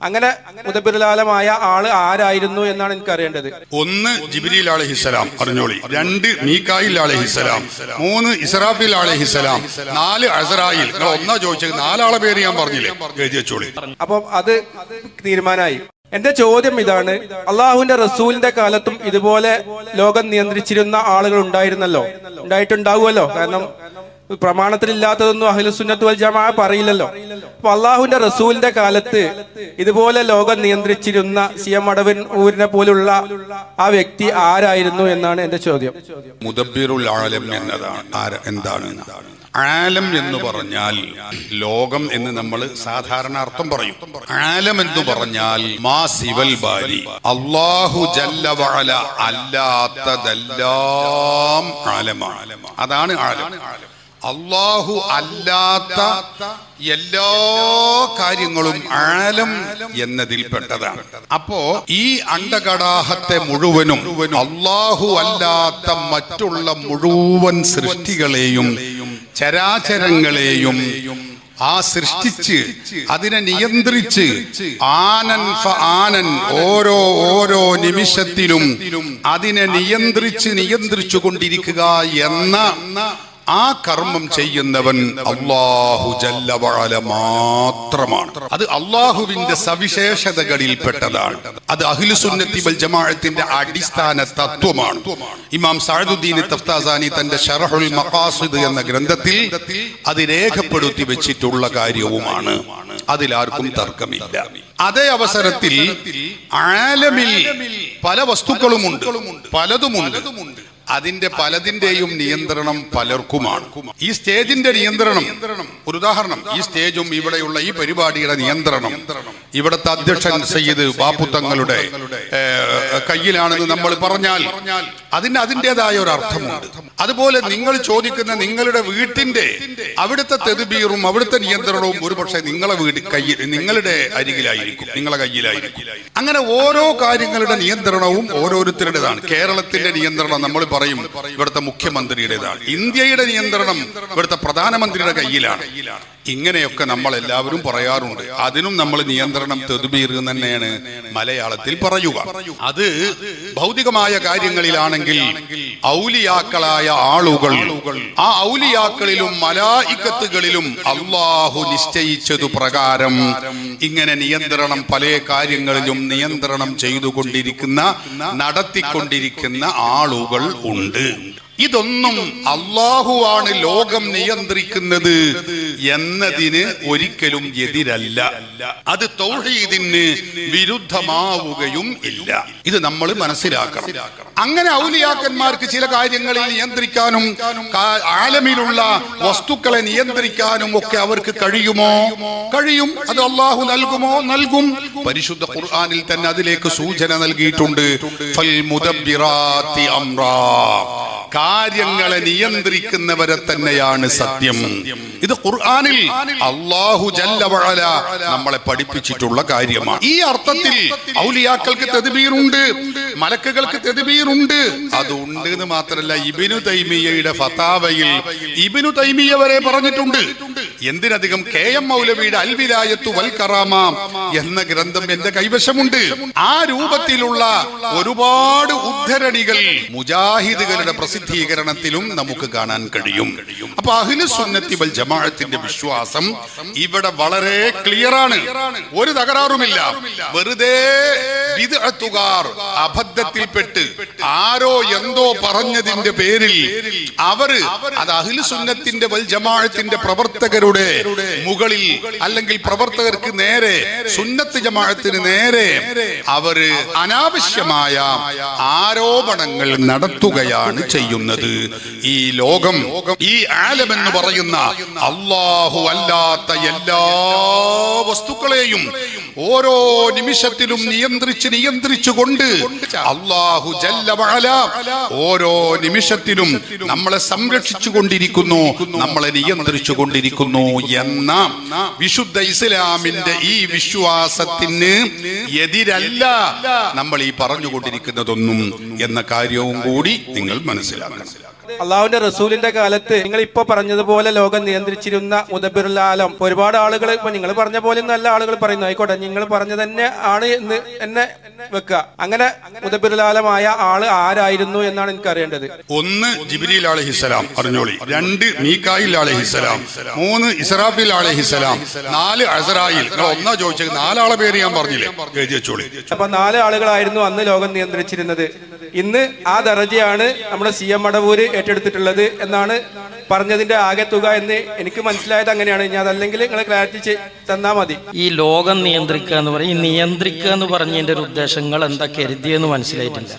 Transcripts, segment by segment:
അങ്ങനെ മുതബിരലാലമായ ആൾ ആരായിരുന്നു എന്നാണ് എനിക്ക് അറിയേണ്ടത് ഒന്ന് ജിബിരിൽ അലഹിസലാം അറിഞ്ഞോളി രണ്ട് മീക്കായിൽ അലഹിസലാം മൂന്ന് ഇസ്രാഫിൽ അലഹിസലാം നാല് അസറായിൽ നിങ്ങൾ ഒന്നാ ചോദിച്ചത് നാലാളെ പേര് ഞാൻ പറഞ്ഞില്ലേ? എഴുതി വെച്ചോളി. അപ്പൊ അത് തീരുമാനമായി. എന്റെ ചോദ്യം ഇതാണ് അള്ളാഹുവിന്റെ റസൂലിന്റെ കാലത്തും ഇതുപോലെ ലോകം നിയന്ത്രിച്ചിരുന്ന ആളുകൾ ഉണ്ടായിരുന്നല്ലോ? ഉണ്ടായിട്ടുണ്ടാവുമല്ലോ? കാരണം പ്രമാണത്തിലില്ലാത്തതൊന്നും അഖിലുസുന്നത്ത് വൽ ജമാ പറയില്ലല്ലോ. അപ്പൊ അള്ളാഹുവിന്റെ റസൂലിന്റെ കാലത്ത് ഇതുപോലെ ലോകം നിയന്ത്രിച്ചിരുന്ന സി എം അടവൻ ഊരിനെ പോലുള്ള ആ വ്യക്തി ആരായിരുന്നു എന്നാണ് എന്റെ ചോദ്യം. ആലം എന്താണ്? ആലം എന്ന് പറഞ്ഞാൽ ലോകം എന്ന് നമ്മൾ സാധാരണ അർത്ഥം പറയും. ആലം എന്ന് പറഞ്ഞാൽ മാ സിവൽ ബാരി അള്ളാഹു അല്ലാത്തതെല്ലാം ആലമാണ്. അതാണ് ആലം. അള്ളാഹു അല്ലാത്ത എല്ലാ കാര്യങ്ങളും ആലം എന്നതിൽപ്പെട്ടതാണ്. അപ്പോ ഈ അണ്ടകടാഹത്തെ മുഴുവനും അള്ളാഹു അല്ലാത്ത മറ്റുള്ള മുഴുവൻ സൃഷ്ടികളെയും ചരാചരങ്ങളെയും ആ സൃഷ്ടിച്ച് അതിനെ നിയന്ത്രിച്ച് ആനൻ ആനൻ ഓരോ ഓരോ നിമിഷത്തിലും അതിനെ നിയന്ത്രിച്ച് നിയന്ത്രിച്ചു കൊണ്ടിരിക്കുക എന്ന ആ കർമ്മം ചെയ്യുന്നവൻ അള്ളാഹു ജല്ലവാല മാത്രമാണ്. അത് അള്ളാഹുവിന്റെ സവിശേഷതകളിൽപ്പെട്ടതാണ്. അത് അഖിലുസുന്നത്തി വൽ ജമാഅത്തിന്റെ അടിസ്ഥാന തത്വമാണ്. ഇമാം സഅദുദ്ദീൻ തഫ്താസാനി തന്റെ ഷറഹുൽ മഖാസിദ് എന്ന ഗ്രന്ഥത്തിൽ അത് രേഖപ്പെടുത്തി വെച്ചിട്ടുള്ള കാര്യവുമാണ്. അതിലാർക്കും തർക്കമില്ല. അതേ അവസരത്തിൽ ആലമിൽ പല വസ്തുക്കളുമുണ്ട്. പലതുമുണ്ട്. അതിന്റെ പലതിന്റെയും നിയന്ത്രണം പലർക്കുമാണ്. ഈ സ്റ്റേജിന്റെ നിയന്ത്രണം ഒരു ഉദാഹരണം ഈ സ്റ്റേജും ഇവിടെയുള്ള ഈ പരിപാടിയുടെ നിയന്ത്രണം. ഇവിടുത്തെ അധ്യക്ഷൻ സയ്യിദ് ബാപ്പുത്തങ്ങളുടെ കയ്യിലാണെന്ന് നമ്മൾ പറഞ്ഞാൽ അതിന് അതിന്റെതായ ഒരു അർത്ഥമുണ്ട്. അതുപോലെ നിങ്ങൾ ചോദിക്കുന്ന നിങ്ങളുടെ വീട്ടിന്റെ അവിടുത്തെ തെതുബീറും അവിടുത്തെ നിയന്ത്രണവും ഒരുപക്ഷെ നിങ്ങളെ വീട് കയ്യിൽ നിങ്ങളുടെ അരികിലായിരിക്കും നിങ്ങളെ കയ്യിലായിരിക്കും. അങ്ങനെ ഓരോ കാര്യങ്ങളുടെ നിയന്ത്രണവും ഓരോരുത്തരുടേതാണ്. കേരളത്തിന്റെ നിയന്ത്രണം നമ്മൾ പറയും ഇവിടുത്തെ മുഖ്യമന്ത്രിയുടേതാണ്. ഇന്ത്യയുടെ നിയന്ത്രണം ഇവിടുത്തെ പ്രധാനമന്ത്രിയുടെ കയ്യിലാണ്. ഇങ്ങനെയൊക്കെ നമ്മൾ എല്ലാവരും പറയാറുണ്ട്. അതിനും നമ്മൾ നിയന്ത്രണം തെതുബീർ തന്നെയാണ് മലയാളത്തിൽ പറയുക. അത് ഭൗതികമായ കാര്യങ്ങളിലാണെങ്കിൽ ഔലിയാക്കളായ ആളുകൾ. ആ ഔലിയാക്കളിലും മലായിക്കത്തുകളിലും അള്ളാഹു നിശ്ചയിച്ചതു പ്രകാരം ഇങ്ങനെ നിയന്ത്രണം പല കാര്യങ്ങളിലും നിയന്ത്രണം ചെയ്തുകൊണ്ടിരിക്കുന്ന നടത്തിക്കൊണ്ടിരിക്കുന്ന ആളുകൾ ഉണ്ട്. ഇതൊന്നും അള്ളാഹുവാണ് ലോകം നിയന്ത്രിക്കുന്നത് എന്നതിന് ഒരിക്കലും എതിരല്ല. അത് തൗഹീദിന് വിരുദ്ധമാവുകയും ഇല്ല. ഇത് നമ്മൾ മനസ്സിലാക്കണം. അങ്ങനെ ഔലിയാക്കന്മാർക്ക് ചില കാര്യങ്ങളിൽ നിയന്ത്രിക്കാനും ആലമിലുള്ള വസ്തുക്കളെ നിയന്ത്രിക്കാനും ഒക്കെ അവർക്ക് കഴിയുമോ? കഴിയും. അത് അള്ളാഹു നൽകുമോ? നൽകും. പരിശുദ്ധ ഖുർആാനിൽ തന്നെ അതിലേക്ക് സൂചന നൽകിയിട്ടുണ്ട്. ഫൽ കാര്യങ്ങളെ നിയന്ത്രിക്കുന്നവരെ തന്നെയാണ് സത്യം. ഇത് ഖുർആാനിൽ അള്ളാഹു ജല്ലവഅല നമ്മളെ പഠിപ്പിച്ചിട്ടുള്ള കാര്യമാണ്. ഈ അർത്ഥത്തിൽ ഔലിയാക്കൾക്ക് തെതുബീറുണ്ട് മലക്കുകൾക്ക് തെതുബീറുണ്ട്. അത് ഉണ്ട് എന്ന് മാത്രമല്ല ഇബിനു തൈമിയയുടെ ഫതാവയിൽ ഇബിനു തൈമിയ വരെ പറഞ്ഞിട്ടുണ്ട്. എന്തിനധികം കെ എം മൗലവിയുടെ അൽവിലായത്തു വൽ എന്ന ഗ്രന്ഥം എന്റെ കൈവശമുണ്ട്. ആ രൂപത്തിലുള്ള ഒരുപാട് ഉദ്ധരണികൾ മുജാഹിദുകളുടെ പ്രസിദ്ധീകരണത്തിലും നമുക്ക് കാണാൻ കഴിയും. അപ്പൊ അഖിലു സുന്നത്തി വൽ ജമാഅത്തിന്റെ വിശ്വാസം ഇവിടെ വളരെ ക്ലിയർ ആണ്. ഒരു തകരാറുമില്ല. വെറുതെ വിദഗ്ധത്തുകാർ അബദ്ധത്തിൽപ്പെട്ട് ആരോ എന്തോ പറഞ്ഞതിന്റെ പേരിൽ അവർ അത് അഖിലു സുന്നത്തിന്റെ വൽ ജമാഅത്തിന്റെ പ്രവർത്തകരുടെ മുകളിൽ അല്ലെങ്കിൽ പ്രവർത്തകർക്ക് നേരെ സുന്നത്ത് ജമാഅത്തിന് നേരെ അവർ അനാവശ്യമായ ആരോപണങ്ങൾ നടത്തുകയാണ് ചെയ്യുന്നത്. ഈ ലോകം ഈ ആലം എന്ന് പറയുന്ന അള്ളാഹു അല്ലാത്ത എല്ലാ വസ്തുക്കളെയും ഓരോ നിമിഷത്തിലും നിയന്ത്രിച്ച് നിയന്ത്രിച്ചുകൊണ്ട് അള്ളാഹു ഓരോ നിമിഷത്തിലും നമ്മളെ സംരക്ഷിച്ചു കൊണ്ടിരിക്കുന്നു നമ്മളെ നിയന്ത്രിച്ചു കൊണ്ടിരിക്കുന്നു എന്ന വിശുദ്ധ ഇസ്ലാമിന്റെ ഈ വിശ്വാസത്തിന് എതിരല്ല നമ്മൾ ഈ പറഞ്ഞുകൊണ്ടിരിക്കുന്നതൊന്നും എന്ന കാര്യവും കൂടി നിങ്ങൾ മനസ്സിലാക്കണം. അള്ളാഹുവിന്റെ റസൂലിന്റെ കാലത്ത് നിങ്ങൾ ഇപ്പൊ പറഞ്ഞതുപോലെ ലോകം നിയന്ത്രിച്ചിരുന്ന മുദബിറുലാലം ഒരുപാട് ആളുകൾ ഇപ്പൊ നിങ്ങൾ പറഞ്ഞ പോലെ നല്ല ആളുകൾ പറയുന്നു. ആയിക്കോട്ടെ നിങ്ങൾ പറഞ്ഞ തന്നെ ആണ് എന്ന് എന്നെ വെക്കുക അങ്ങനെ മുദബിറുലാലമായ ആൾ ആരായിരുന്നു എന്നാണ് എനിക്ക് അറിയേണ്ടത് ഒന്ന് ജിബിരിൽ അലഹിസലാം അറിഞ്ഞോളി രണ്ട് മീക്കായിൽ അലഹിസലാം മൂന്ന് ഇസ്രാഫിൽ അലഹിസലാം നാല് അസറായിൽ. നിങ്ങൾ ഒന്നാ ചോദിച്ചത് നാലാളെ പേര് ഞാൻ പറഞ്ഞില്ലേ? എഴുതി വെച്ചോളി. അപ്പൊ നാല് ആളുകളായിരുന്നു അന്ന് ലോകം നിയന്ത്രിച്ചിരുന്നത്. ഇന്ന് ആ ദറജയാണ് നമ്മുടെ സി എം മടവൂര് ഏറ്റെടുത്തിട്ടുള്ളത് എന്നാണ് പറഞ്ഞതിന്റെ ആകെ തുക എന്ന് എനിക്ക് മനസ്സിലായത് അങ്ങനെയാണ്. ഞാൻ അതല്ലെങ്കിൽ നിങ്ങൾ ക്ലാരിറ്റി തന്നാ മതി. ഈ ലോകം നിയന്ത്രിക്കുക എന്ന് പറയും ഈ നിയന്ത്രിക്കുക എന്ന് പറഞ്ഞതിന്റെ ഒരു ഉദ്ദേശങ്ങൾ എന്താ കരുതിയെന്ന് മനസ്സിലായിട്ടില്ല.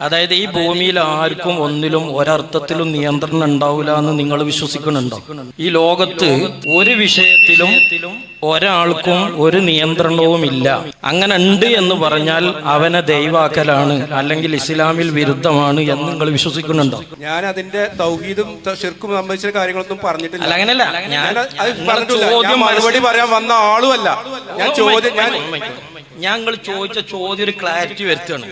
അതായത് ഈ ഭൂമിയിൽ ആർക്കും ഒന്നിലും ഒരർത്ഥത്തിലും നിയന്ത്രണം ഉണ്ടാവില്ല എന്ന് നിങ്ങൾ വിശ്വസിക്കുന്നുണ്ടോ ഈ ലോകത്ത് ഒരു വിഷയത്തിലും ഒരാൾക്കും ഒരു നിയന്ത്രണവും ഇല്ല അങ്ങനെ ഉണ്ട് എന്ന് പറഞ്ഞാൽ അവനെ ദൈവാക്കലാണ് അല്ലെങ്കിൽ ഇസ്ലാമിൽ വിരുദ്ധമാണ് എന്ന് നിങ്ങൾ വിശ്വസിക്കുന്നുണ്ടോ ഞാൻ അതിന്റെ തൗഹീദും ശിർക്കും സംബന്ധിച്ച കാര്യങ്ങളൊന്നും പറഞ്ഞിട്ടില്ല അങ്ങനെയല്ല ഞാൻ ചോദ്യം മറുപടി പറയാൻ വന്ന ആളുമല്ല ഞാൻ ചോദ്യം ഞാൻ ഞങ്ങൾ ചോദിച്ച ചോദ്യം ഒരു ക്ലാരിറ്റി വരുത്തുകയാണ്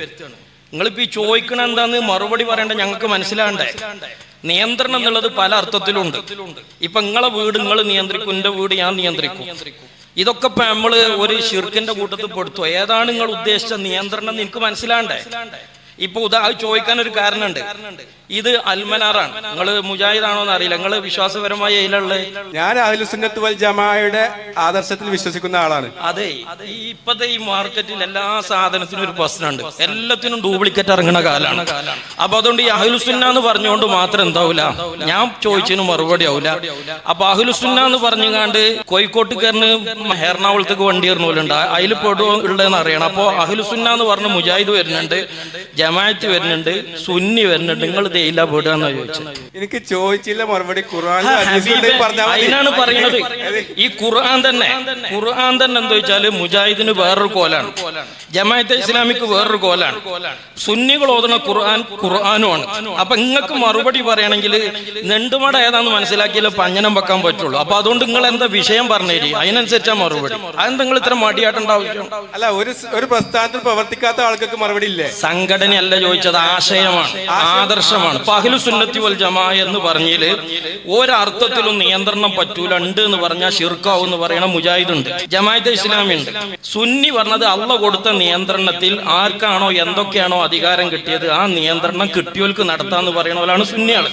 നിങ്ങളിപ്പോ ഈ ചോദിക്കണ എന്താന്ന് മറുപടി പറയേണ്ട ഞങ്ങൾക്ക് മനസ്സിലാണ്ടേ നിയന്ത്രണം എന്നുള്ളത് പല അർത്ഥത്തിലുണ്ട്. ഇപ്പൊ നിങ്ങളെ വീട് നിങ്ങൾ നിയന്ത്രിക്കും എന്റെ വീട് ഞാൻ നിയന്ത്രിക്കും. ഇതൊക്കെ ഇപ്പൊ നമ്മൾ ഒരു ശിർക്കിന്റെ കൂട്ടത്തിൽ പെടുത്തു ഏതാണ് നിങ്ങൾ ഉദ്ദേശിച്ച നിയന്ത്രണം നിനക്ക് മനസ്സിലാണ്ടേ ഇപ്പൊ ഉദാ ചോദിക്കാൻ ഒരു കാരണമുണ്ട്. ഇത് അൽമനാറാണ്. നിങ്ങൾ മുജാഹിദാണോ എന്ന് അറിയില്ല നിങ്ങൾ വിശ്വാസപരമായ ഇതിലുള്ള ഞാൻ അഹ്ലുസുന്നത്ത് വൽ ജമാഅയുടെ ആദർശത്തിൽ വിശ്വസിക്കുന്ന ആളാണ്. അതെ. ഈ ഇപ്പത്തെ ഈ മാർക്കറ്റിൽ എല്ലാ സാധനത്തിനും ഒരു പ്രശ്നമുണ്ട്. എല്ലാത്തിനും ഡ്യൂപ്ലിക്കേറ്റ് ഇറങ്ങുന്ന കാലാണ്. അപ്പൊ അതുകൊണ്ട് ഈ അഹ്ലുസുന്ന എന്ന് പറഞ്ഞുകൊണ്ട് മാത്രം എന്താവൂല? ഞാൻ ചോദിച്ചതിന് മറുപടി ആവൂല. അപ്പൊ അഹ്ലുസുന്ന എന്ന് പറഞ്ഞുകാണ്ട് കോഴിക്കോട്ടുകാരന് എറണാകുളത്തേക്ക് വണ്ടി കയറുന്നവരുണ്ട് അതിൽ പെടുവോ ഉള്ളതെന്ന് അറിയണം. അപ്പൊ അഹ്ലുസുന്ന എന്ന് പറഞ്ഞ് മുജാഹിദ് വരുന്നുണ്ട് ജമാഅത്ത് വരുന്നുണ്ട് സുന്നി വരുന്നുണ്ട്. നിങ്ങൾ തേയില പെടുകയെന്നാ ചോദിച്ചു. എനിക്ക് ചോദിച്ചില്ല മറുപടി ഖുർആൻ അതിനാണ് പറയുന്നത്. ഈ ഖുർആൻ തന്നെ. ഖുർആൻ തന്നെ എന്താ വെച്ചാൽ മുജാഹിദിന് വേറൊരു കോലാണ്. ജമാഅത്തെ ഇസ്ലാമിക്ക് വേറൊരു കോലാണ് സുന്നികൾ ഓതുന്ന ഖുർആൻ ഖുർആാനുമാണ്. അപ്പൊ നിങ്ങൾക്ക് മറുപടി പറയണമെങ്കിൽ നെണ്ടുമട ഏതാന്ന് മനസ്സിലാക്കിയാലേ പഞ്ഞനം വെക്കാൻ പറ്റുള്ളൂ. അപ്പൊ അതുകൊണ്ട് നിങ്ങൾ എന്താ വിഷയം പറഞ്ഞേരി അതിനനുസരിച്ചാ മറുപടി. അത് നിങ്ങൾ ഇത്ര മടിയാട്ടേണ്ട ആവശ്യം അല്ല ഒരു ഒരു പ്രസ്ഥാനത്തിൽ പ്രവർത്തിക്കാത്ത ആൾക്കൊക്കെ മറുപടി ഇല്ലേ? സംഘടനയല്ല ചോദിച്ചത് ആശയമാണ് ആദർശമാണ്. പഹലു സുന്നത്തി വൽ ജമാ എന്ന് പറഞ്ഞതിൽ ഒരർത്ഥത്തിലും നിയന്ത്രണം പറ്റൂല ഉണ്ട് എന്ന് പറഞ്ഞാൽ ഷിർക്കാവും എന്ന് പറയണ മുജാഹിദ് ഉണ്ട്. ജമാഅത്തെ ഇസ്ലാമി ഉണ്ട്. സുന്നി പറഞ്ഞത് അള്ള കൊടുത്ത നിയന്ത്രണത്തിൽ ആർക്കാണോ എന്തൊക്കെയാണോ അധികാരം കിട്ടിയത് ആ നിയന്ത്രണം കിട്ടിയവർക്ക് നടത്താന്ന് പറയണവരാണ് സുന്നികൾ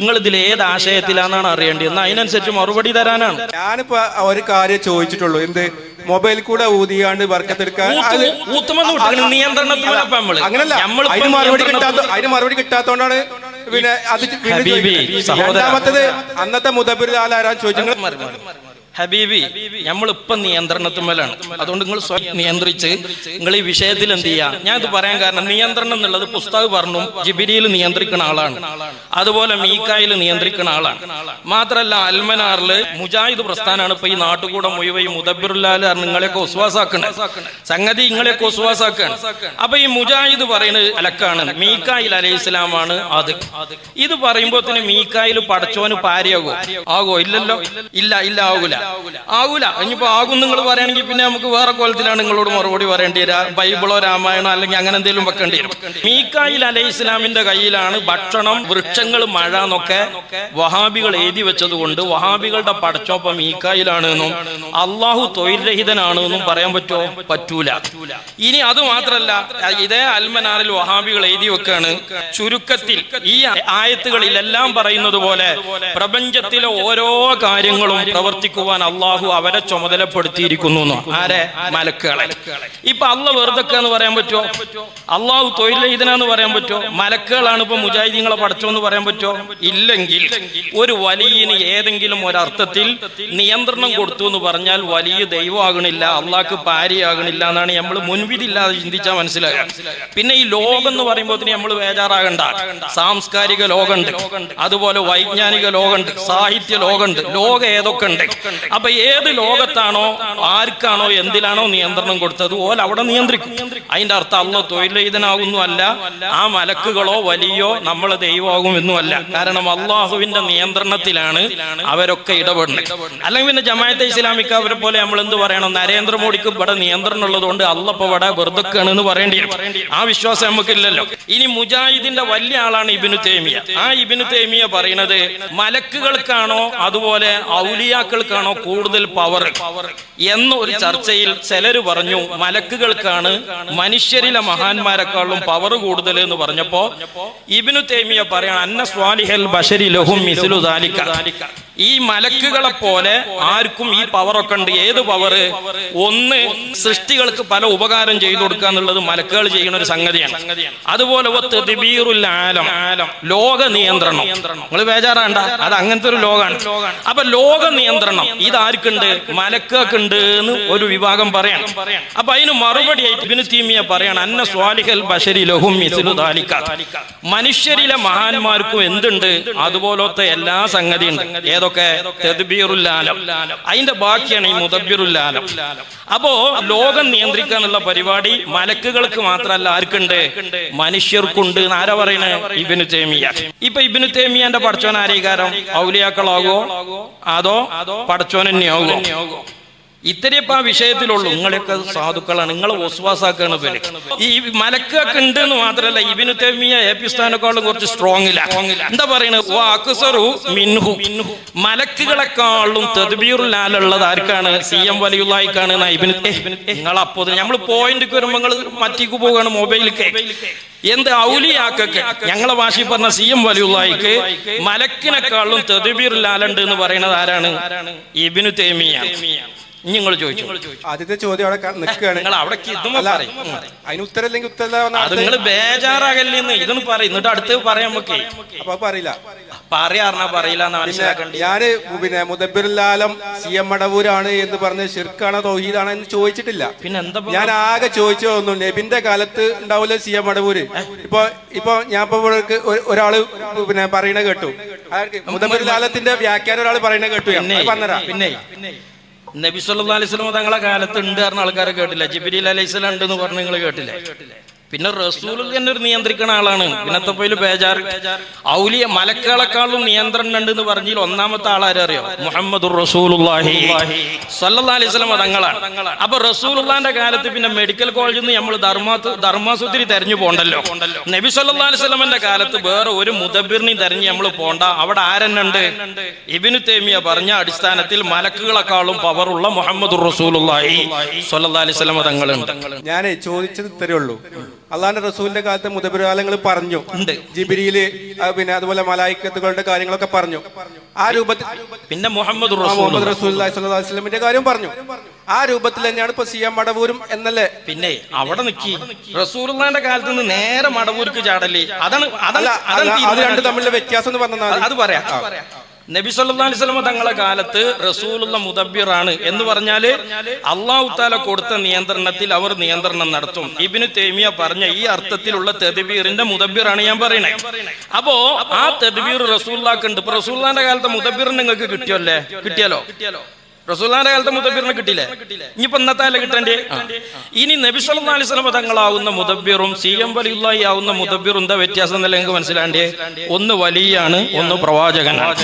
നിങ്ങൾ ഇതിൽ ഏത് ആശയത്തിലാണെന്നാണ് അറിയേണ്ടത്? എന്നാൽ അതിനനുസരിച്ച് മറുപടി തരാനാണ്. ഞാനിപ്പോ ഒരു കാര്യം ചോദിച്ചിട്ടുള്ളൂ. എന്ത്? മൊബൈൽ കൂടെ ഊതിയാണ്ട് വർക്കത്തെടുക്കാൻ അങ്ങനല്ല. അതിന് മറുപടി നിയന്ത്രണത്തിൽ- കിട്ടാത്ത അതിന് മറുപടി കിട്ടാത്തോണ്ടാണ് പിന്നെ അത്. രണ്ടാമത്തത് അന്നത്തെ മുതബിർ ചോദിച്ചു ഹബീബി നമ്മൾ നമ്മളിപ്പം നിയന്ത്രണത്തിന്മേലാണ്. അതുകൊണ്ട് നിങ്ങൾ സ്വയം നിയന്ത്രിച്ച് നിങ്ങൾ ഈ വിഷയത്തിൽ എന്ത് ചെയ്യാ? ഞാൻ ഇത് പറയാൻ കാരണം നിയന്ത്രണം എന്നുള്ളത് പുസ്തകം പറഞ്ഞു ജിബിരിയിൽ നിയന്ത്രിക്കുന്ന ആളാണ്. അതുപോലെ മീക്കായിൽ നിയന്ത്രിക്കുന്ന ആളാണ്. മാത്രല്ല അൽമനാറിൽ മുജാഹിദ് പ്രസ്ഥാനാണ് ഇപ്പൊ ഈ നാട്ടുകൂടെ മുഴുവൻ മുദബിറുല്ലാല നിങ്ങളെയൊക്കെ ഉസ്വാസാക്കണേ സംഗതി നിങ്ങളെയൊക്കെ ഉസ്വാസാക്കാണ് അപ്പൊ ഈ മുജാഹിദ് പറയുന്നത് അലക്കാണ്. മീക്കായിൽ അലൈഹി ഇസ്ലാമാണ് അത്. ഇത് പറയുമ്പോ തന്നെ മീക്കായിൽ പടച്ചോന് പാരയാകോ ആകോ? ഇല്ലല്ലോ? ഇല്ല ഇല്ല ആകൂല ആകൂല ഇനിയിപ്പോ ആകും നിങ്ങൾ പറയുകയാണെങ്കിൽ പിന്നെ നമുക്ക് വേറെ കോലത്തിലാണ് നിങ്ങളോട് മറുപടി പറയേണ്ടി വരിക. ബൈബിളോ രാമായണോ അല്ലെങ്കിൽ അങ്ങനെ എന്തെങ്കിലും വെക്കേണ്ടി വരും. മീക്കായിൽ അലൈഹി ഇസ്ലാമിന്റെ കയ്യിലാണ് ഭക്ഷണം വൃക്ഷങ്ങൾ മഴ എന്നൊക്കെ വഹാബികൾ എഴുതി വെച്ചത് കൊണ്ട് വഹാബികളുടെ പടച്ചോപ്പം മീക്കായിലാണ് എന്നും അള്ളാഹു തൊഴിൽരഹിതനാണ് എന്നും പറയാൻ പറ്റുമോ പറ്റൂല. ഇനി അത് മാത്രല്ല ഇതേ അൽമനാറിൽ വഹാബികൾ എഴുതി വെക്കാണ്. ചുരുക്കത്തിൽ ഈ ആയത്തുകളിലെല്ലാം പറയുന്നത് പോലെ പ്രപഞ്ചത്തിലെ ഓരോ കാര്യങ്ങളും പ്രവർത്തിക്കുവാൻ അള്ളാഹു അവരെ ചുമതലപ്പെടുത്തിയിരിക്കുന്നു. ആരെ? മലക്കുകളെ. ഇപ്പൊ അള്ള വെറുതൊക്കെ എന്ന് പറയാൻ പറ്റുമോ അള്ളാഹു തൊഴിലഹിതനാന്ന് പറയാൻ പറ്റുമോ മലക്കുകളാണ് ഇപ്പൊ മുജാഹിദീങ്ങളെ പഠിച്ചോ എന്ന് പറയാൻ പറ്റുമോ ഇല്ലെങ്കിൽ ഒരു വലിയന് ഏതെങ്കിലും ഒരർത്ഥത്തിൽ നിയന്ത്രണം കൊടുത്തു എന്ന് പറഞ്ഞാൽ വലിയ ദൈവമാകണില്ല അള്ളാഹ്ക്ക് പാരിയാകണില്ല എന്നാണ് നമ്മൾ മുൻവിധില്ലാതെ ചിന്തിച്ചാൽ മനസ്സിലാകാം പിന്നെ ഈ ലോകം എന്ന് പറയുമ്പോൾ നമ്മൾ ബേജാറാകണ്ട. സാംസ്കാരിക ലോകമുണ്ട് അതുപോലെ വൈജ്ഞാനിക ലോകമുണ്ട് സാഹിത്യ ലോകമുണ്ട് ലോകം ഏതൊക്കെ ഉണ്ട്? അപ്പൊ ഏത് ലോകത്താണോ ആർക്കാണോ എന്തിലാണോ നിയന്ത്രണം കൊടുത്തത് ഓൽ അവിടെ നിയന്ത്രിക്കും. അതിന്റെ അർത്ഥം അല്ല തൊഴിലെയ്തനാകുന്നു അല്ല ആ മലക്കുകളോ വലിയോ നമ്മൾ ദൈവമാകും എന്നുമല്ല കാരണം അള്ളാഹുവിന്റെ നിയന്ത്രണത്തിലാണ് അവരൊക്കെ ഇടപെടുന്നത്. അല്ലെങ്കിൽ പിന്നെ ജമാഅത്തെ ഇസ്ലാമിക്ക് അവരെ പോലെ നമ്മൾ എന്ത് പറയണം? നരേന്ദ്രമോദിക്ക് ഇവിടെ നിയന്ത്രണം ഉള്ളതുകൊണ്ട് അള്ളപ്പ ഇവിടെ വെറുതൊക്കെയാണ് എന്ന് പറയേണ്ടി ആ വിശ്വാസം നമുക്കില്ലല്ലോ. ഇനി മുജാഹിദിന്റെ വലിയ ആളാണ് ഇബിനു തേമിയ ആ ഇബിനു തേമിയ പറയുന്നത് മലക്കുകൾക്കാണോ അതുപോലെ ഔലിയാക്കൾക്കാണോ കൂടുതൽ പവർ എന്ന ഒരു ചർച്ചയിൽ ചിലർ പറഞ്ഞു മലക്കുകൾക്കാണ് മനുഷ്യരിലെ മഹാന്മാരെക്കാളും പവർ കൂടുതൽ എന്ന് പറഞ്ഞപ്പോ ഇബിനു തേമിയ പറയാണ് അന്ന സ്വാലിഹൽ ബഷരി ലഹും മിസലു ദാലിക ഈ മലക്കുകളെ പോലെ ആർക്കും ഈ പവർ ഒക്കെ ഉണ്ട്. ഏത് പവറ്? ഒന്ന് സൃഷ്ടികൾക്ക് പല ഉപകാരം ചെയ്തു കൊടുക്കുക എന്നുള്ളത് മലക്കുകൾ ചെയ്യുന്ന ഒരു സംഗതിയാണ്. അതുപോലെ ആലം ലോക നിയന്ത്രണം. നിങ്ങൾ ബേജാറാണ്ട അത് അങ്ങനത്തെ ഒരു ലോകാണ്. അപ്പൊ ലോക നിയന്ത്രണം ഇത് ആർക്കുണ്ട് മലക്കുകൾക്കുണ്ട് എന്ന് ഒരു വിഭാഗം പറയണം. അപ്പൊ അതിന് മറുപടിയായിട്ട് ഇബ്നു തീമിയ പറയാണ് അന്ന സ്വാലിഹൽ ബഷരി ലഹും മനുഷ്യരിലെ മഹാന്മാർക്കും എന്തുണ്ട്? അതുപോലത്തെ എല്ലാ സംഗതിയുണ്ട്. ഏതൊക്കെ? അതിന്റെ ബാക്കിയാണ് ഈ മുദബിറുല്ലാലം അപ്പോ ലോകം നിയന്ത്രിക്കാനുള്ള പരിപാടി മലക്കുകൾക്ക് മാത്രല്ല ആർക്കുണ്ട്? മനുഷ്യർക്കുണ്ട് ആരാ പറയണേ? ഇബിനു തേമിയ ഇപ്പൊ ഇബിനു തേമിയന്റെ പടച്ചോൻ ആരീകാരം? ഔലിയാക്കളാകോ അതോ പടച്ചോൻ തന്നെയാകോ ഇത്രയപ്പോ ആ വിഷയത്തിലുള്ളൂ. നിങ്ങളെയൊക്കെ സാധുക്കളാണ്. നിങ്ങളെ ഒസ്വാസാക്കാണ് ഇവർ. ഈ മലക്കൊക്കെ ഉണ്ട് എന്ന് മാത്രമല്ല ഇബിനു തെമിയ എ പി സ്ഥാനക്കാളും കുറച്ച് സ്ട്രോങ് ഇല്ല എന്താ പറയുന്നത് മിൻഹു. മലക്കുകളെക്കാളും തെതുബീറുലാലുള്ളത് ആർക്കാണ്? സി എം വലിയുള്ളായിക്കാണ് ഇബിന് നിങ്ങൾ അപ്പോ നമ്മൾ പോയിന്റ് വരുമ്പോൾ നിങ്ങൾ മറ്റേക്ക് പോവുകയാണ് മൊബൈലിലേക്ക് എന്ത് ഔലിയാക്കൊക്കെ? ഞങ്ങളെ ഭാഷയിൽ പറഞ്ഞ സി എം വലിയുള്ളായിക്ക് മലക്കിനെക്കാളും തെതുബീറുലാലുണ്ട് എന്ന് പറയുന്നത് ആരാണ്? ഇബിനു തേമിയ നിങ്ങൾ ചോദിച്ചു. ആദ്യത്തെ ചോദ്യം അവിടെ നിൽക്കുകയാണ്. നിങ്ങൾ അവിടെ ഇതും പറയും. അതിന് ഉത്തരല്ലെങ്കിൽ ഉത്തരം അത് നിങ്ങൾ ബേജാറാകല്ലെന്ന് ഇതൊന്ന് പറയും. എന്നിട്ട് അടുത്ത് പറയാൻ നമുക്ക്. അപ്പൊ പറയില്ല. പറയാറിനാ പറയില്ല എന്ന് മനസ്സിലാക്കണ്ടി? ഞാൻ പിന്നെ മുദബിറുലാലം സി എം മടവൂരാണ് എന്ന് പറഞ്ഞ് ഷിർക്കാണോ തൗഹീദാണോ എന്ന് ചോദിച്ചിട്ടില്ല. പിന്നെ എന്താ ഞാൻ ആകെ ചോദിച്ചു തോന്നുന്നു നബിന്റെ കാലത്ത് ഉണ്ടാവില്ല സി എം മടവൂര്? ഇപ്പൊ ഇപ്പൊ ഞാൻ ഇപ്പൊ ഒരാൾ പിന്നെ പറയണ കേട്ടു. മുദബിറുലാലത്തിന്റെ വ്യാഖ്യാനം ഒരാൾ പറയണ കേട്ടു. പിന്നെ പിന്നെ നബി സല്ലാ അലൈഹി വസല്ലം തങ്ങളെ കാലത്ത് ഉണ്ട് പറഞ്ഞ ആൾക്കാരെ കേട്ടില്ല. ജിബിരി അലൈഹി സ്വലാം ഉണ്ട് എന്ന് പറഞ്ഞ് നിങ്ങൾ കേട്ടില്ലേ? പിന്നെ റസൂൽ തന്നെ ഒരു നിയന്ത്രിക്കുന്ന ആളാണ്. പിന്നത്തെ പോയിൽ ബേജാർ ഔലിയ മലക്കുകളെക്കാളും നിയന്ത്രണം ഉണ്ട് എന്ന് പറഞ്ഞതിൽ ഒന്നാമത്തെ ആളാരറിയോ മുഹമ്മദ് തങ്ങളാണ്. അപ്പൊ റസൂലുള്ളാന്റെ കാലത്ത് പിന്നെ മെഡിക്കൽ കോളേജിൽ നിന്ന് നമ്മൾ ധർമാത്ത് ധർമാസുത്തിരി തെരഞ്ഞു പോണ്ടല്ലോ. നബി വസല്ലമന്റെ കാലത്ത് വേറെ ഒരു മുദബിറിനെയും തെരഞ്ഞ് നമ്മൾ പോണ്ട. അവിടെ ആരെന്നുണ്ട്? ഇബിനു തേമിയ പറഞ്ഞ അടിസ്ഥാനത്തിൽ മലക്കുകളെക്കാളും പവറുള്ള മുഹമ്മദ് സല്ലല്ലാഹു അലൈഹി വസല്ലം തങ്ങളുണ്ട്. ഞാനേ ചോദിച്ചത് ഇത്രയേ ഉള്ളൂ. അള്ളാന്റെ റസൂലിന്റെ കാലത്ത് മുതപുരാലങ്ങൾ പറഞ്ഞു. ഉണ്ട്. ജിബിരിയിൽ പിന്നെ അതുപോലെ മലായിക്കത്തുകളുടെ കാര്യങ്ങളൊക്കെ പറഞ്ഞു. ആ രൂപത്തിൽ പിന്നെ മുഹമ്മദ് മുഹമ്മദ് റസൂൽ വസ്ലമിന്റെ കാര്യം പറഞ്ഞു. ആ രൂപത്തിൽ തന്നെയാണ് ഇപ്പൊ സിയാ എം മടവൂരും എന്നല്ലേ? പിന്നെ അവിടെ നിക്കി. റസൂലിന്റെ കാലത്ത് നിന്ന് നേരെ മടവൂർക്ക് ചാടല്ലേ അതാണ് അതല്ല അത് രണ്ട് തമ്മിലുള്ള വ്യത്യാസം എന്ന് പറഞ്ഞാൽ അത് പറയാം. നബി അലൈഹി തങ്ങളുടെ തങ്ങളെ കാലത്ത് റസൂലുള്ള മുദബിറാണ് എന്ന് പറഞ്ഞാൽ അള്ളാഹു താല കൊടുത്ത നിയന്ത്രണത്തിൽ അവർ നിയന്ത്രണം നടത്തും. ഇബിന് തേമിയ പറഞ്ഞ ഈ അർത്ഥത്തിലുള്ള തെദബീറിന്റെ മുദബിറാണ് ഞാൻ പറയണേ. അപ്പോ ആ തെദബീർ റസൂല്ലാക്ക് ഉണ്ട്. ഇപ്പൊ റസൂല്ലാന്റെ കാലത്തെ മുദബ്ബിറിന് നിങ്ങൾക്ക് കിട്ടിയല്ലേ? കിട്ടിയാലോ? റസൂല്ലാന്റെ കാലത്ത് മുതബീറിന് കിട്ടിയില്ലേ? ഇനിയിപ്പോ ഇന്നത്തെ അല്ല കിട്ടണ്ടേ? ഇനി നബി സല്ലല്ലാഹു അലൈഹി സ്വലം തങ്ങളാവുന്ന മുദബ്ബിറും സി എം വലിയുള്ളായി ആവുന്ന മുദബ്ബിറും എന്താ വ്യത്യാസം എന്നല്ല നിങ്ങൾക്ക് മനസ്സിലാണ്ടേ ഒന്ന് വലിയാണ് ഒന്ന് പ്രവാചകനാണ്.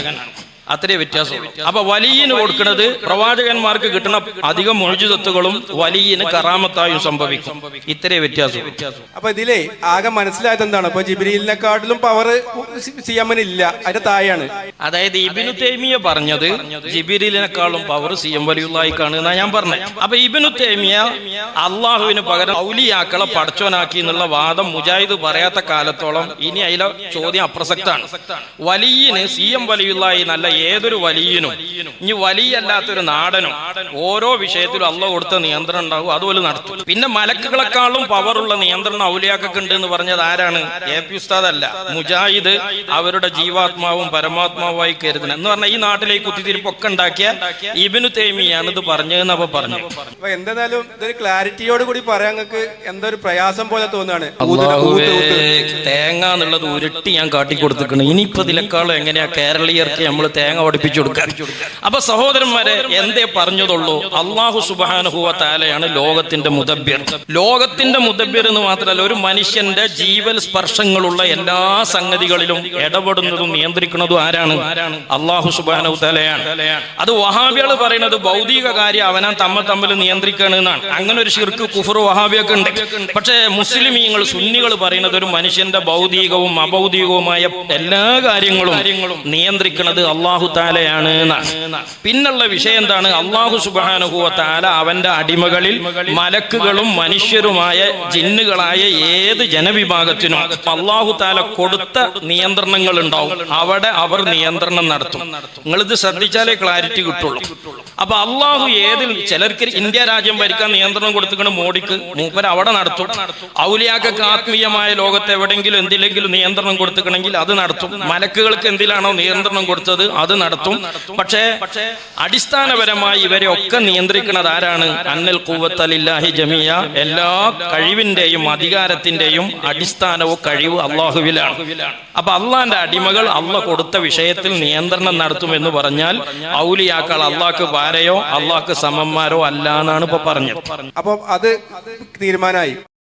അത്രേ വ്യത്യാസം. അപ്പൊ വലിയന് കൊടുക്കുന്നത് പ്രവാചകന്മാർക്ക് കിട്ടുന്ന അധികം മൊഴിജിതത്തുകളും വലിയന് കറാമത്തായും സംഭവിക്കും. ഇത്രേ വ്യത്യാസം. അപ്പൊ ഇതിലേ ആകെ മനസ്സിലായത് എന്താണ്? ഇപ്പൊ ജിബിരിലിനെക്കാട്ടിലും പവർ സി അതിന്റെ താഴെയാണ്. അതായത് ഇബിനു തേമിയ പറഞ്ഞത് ജിബിരിലിനെക്കാളും പവർ സി എം വലിയുള്ളായിക്കാണ് എന്നാ ഞാൻ പറഞ്ഞത് അപ്പൊ ഇബിനു തേമിയ അള്ളാഹുവിന് പകരം ഔലിയാക്കളെ പടച്ചോനാക്കി എന്നുള്ള വാദം മുജാഹിദ് പറയാത്ത കാലത്തോളം ഇനി അതിലെ ചോദ്യം അപ്രസക്താണ് വലിയന് സി എം വലിയുള്ളായി നല്ല ഏതൊരു വലിയനും ഇനി വലിയല്ലാത്തൊരു നാടനും ഓരോ വിഷയത്തിലും അള്ള കൊടുത്ത നിയന്ത്രണം ഉണ്ടാവും അതുപോലെ നടത്തും. പിന്നെ മലക്കുകളെക്കാളും പവറുള്ള നിയന്ത്രണം ഔലിയാക്കൊക്കെ ഉണ്ട് എന്ന് പറഞ്ഞത് ആരാണ്? എ പി ഉസ്താദ് അല്ല മുജാഹിദ് അവരുടെ ജീവാത്മാവും പരമാത്മാവുമായി കരുതണം എന്ന് പറഞ്ഞാൽ ഈ നാട്ടിലേക്ക് കുത്തിത്തിരിപ്പൊക്കെ ഉണ്ടാക്കിയ ഇബിനു തേമിയാണ് ഇത് പറഞ്ഞതെന്ന് അപ്പൊ പറഞ്ഞു. അപ്പൊ എന്തായാലും ഇതൊരു ക്ലാരിറ്റിയോട് കൂടി പറയാൻ നിങ്ങൾക്ക് എന്തൊരു പ്രയാസം പോലെ തോന്നുകയാണ്. തേങ്ങ എന്നുള്ളത് ഉരുട്ടി ഞാൻ കാട്ടിക്കൊടുത്തിട്ടുണ്ട് ഇനിയിപ്പോ ഇതിനേക്കാളും എങ്ങനെയാ? കേരളീയർക്ക് നമ്മൾ തേങ്ങ പഠിപ്പിച്ചു കൊടുക്കുക അപ്പൊ സഹോദരന്മാരെ എന്തേ പറഞ്ഞതുള്ളൂ? അള്ളാഹു സുബാനുഹുവ താലയാണ് ലോകത്തിന്റെ മുദബ്യർ ലോകത്തിന്റെ മുദബ്യർ എന്ന് മാത്രമല്ല ഒരു മനുഷ്യന്റെ ജീവൽ സ്പർശങ്ങളുള്ള എല്ലാ സംഗതികളിലും ഇടപെടുന്നതും നിയന്ത്രിക്കുന്നതും ആരാണ്? അള്ളാഹു സുബാനു തലയാണ് അത് വഹാബികൾ പറയുന്നത് ഭൗതിക കാര്യം അവനാ തമ്മ തമ്മിൽ നിയന്ത്രിക്കണം എന്നാണ്. അങ്ങനെ ഒരു ഷിർക്ക് കുഫർ വഹാബിയൊക്കെ ഉണ്ട്. പക്ഷേ മുസ്ലിമീങ്ങൾ സുന്നികൾ പറയുന്നത് ഒരു മനുഷ്യന്റെ ഭൗതികവും അഭൗതികവുമായ എല്ലാ കാര്യങ്ങളും നിയന്ത്രിക്കുന്നത് അള്ളാഹു താലയാണ് പിന്നുള്ള വിഷയം എന്താണ്? അള്ളാഹു സുബാനുഹുവ താല അവന്റെ അടിമകളിൽ മലക്കുകളും മനുഷ്യരുമായ ജിന്നുകളായ ഏത് ജനവിഭാഗത്തിനും അള്ളാഹു താല കൊടുത്ത നിയന്ത്രണങ്ങൾ ഉണ്ടാവും അവിടെ അവർ നിയന്ത്രണം നടത്തും. നിങ്ങളിത് ശ്രദ്ധിച്ചാലേ ക്ലാരിറ്റി കിട്ടുള്ളൂ. അപ്പൊ അള്ളാഹു ഏതിൽ ചിലർക്ക് ഇന്ത്യ രാജ്യം ഭരിക്കാൻ നിയന്ത്രണം കൊടുത്തിക്കണം മോഡിക്ക് മൂപ്പർ അവിടെ നടത്തും. ഔലിയാക്കൾക്ക് ആത്മീയമായ ലോകത്ത് എവിടെയെങ്കിലും എന്തിലെങ്കിലും നിയന്ത്രണം കൊടുത്തിക്കണമെങ്കിൽ അത് നടത്തും. മലക്കുകൾക്ക് എന്തിലാണോ നിയന്ത്രണം കൊടുത്തത്? അത് നടത്തും. പക്ഷേ അടിസ്ഥാനപരമായി ഇവരെ ഒക്കെ നിയന്ത്രിക്കുന്നത് ആരാണ്? അന്നൽ കൂവത്തലില്ലാഹി ജമിയ എല്ലാ കഴിവിന്റെയും അധികാരത്തിന്റെയും അടിസ്ഥാനവും കഴിവ് അള്ളാഹുവിലാണ്. അപ്പൊ അള്ളാന്റെ അടിമകൾ അള്ള കൊടുത്ത വിഷയത്തിൽ നിയന്ത്രണം നടത്തും എന്ന് പറഞ്ഞാൽ ഔലിയാക്കൾ അള്ളാഹ്ക്ക് ഭാരയോ അള്ളാഹ്ക്ക് സമന്മാരോ അല്ല എന്നാണ് ഇപ്പൊ പറഞ്ഞത്. അപ്പൊ അത് തീരുമാനമായി.